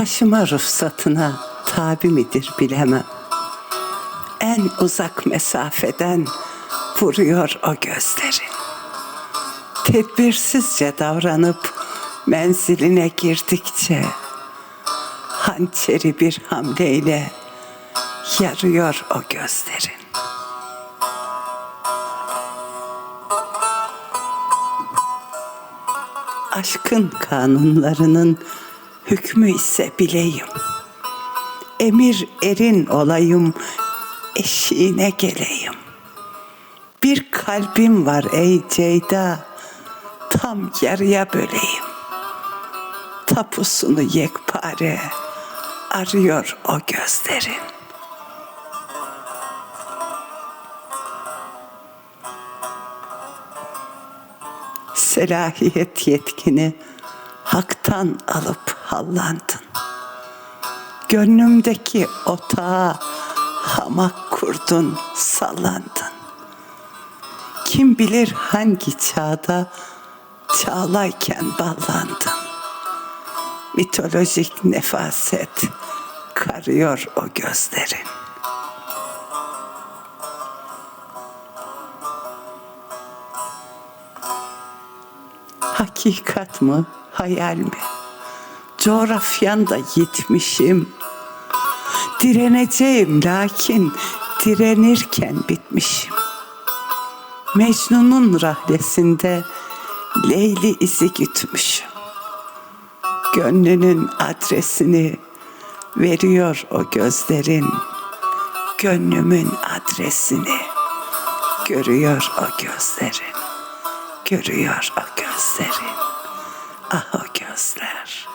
Taşıma ruhsatına tabi midir bilemem. En uzak mesafeden vuruyor o gözlerin. Tedbirsizce davranıp menziline girdikçe hançeri bir hamleyle yarıyor o gözlerin. Aşkın kanunlarının hükmü ise bileyim. Emir erin olayım, eşiğine geleyim. Bir kalbim var ey Ceyda, tam yarıya böleyim. Tapusunu yekpare arıyor o gözlerin. selahiyet yetkini haktan alıp hallandın. Gönlümdeki otağa hamak kurdun, sallandın. Kim bilir hangi çağda çağlayken ballandın. Mitolojik nefaset karıyor o gözlerin. Hakikat mı, hayal mi? Coğrafyanda yitmişim. Direneceğim lakin direnirken bitmişim. Mecnun'un rahlesinde Leyli izi gütmüşüm. Gönlünün adresini veriyor o gözlerin. Gönlümün adresini görüyor o gözlerin görüyor o gözlerin. Ah o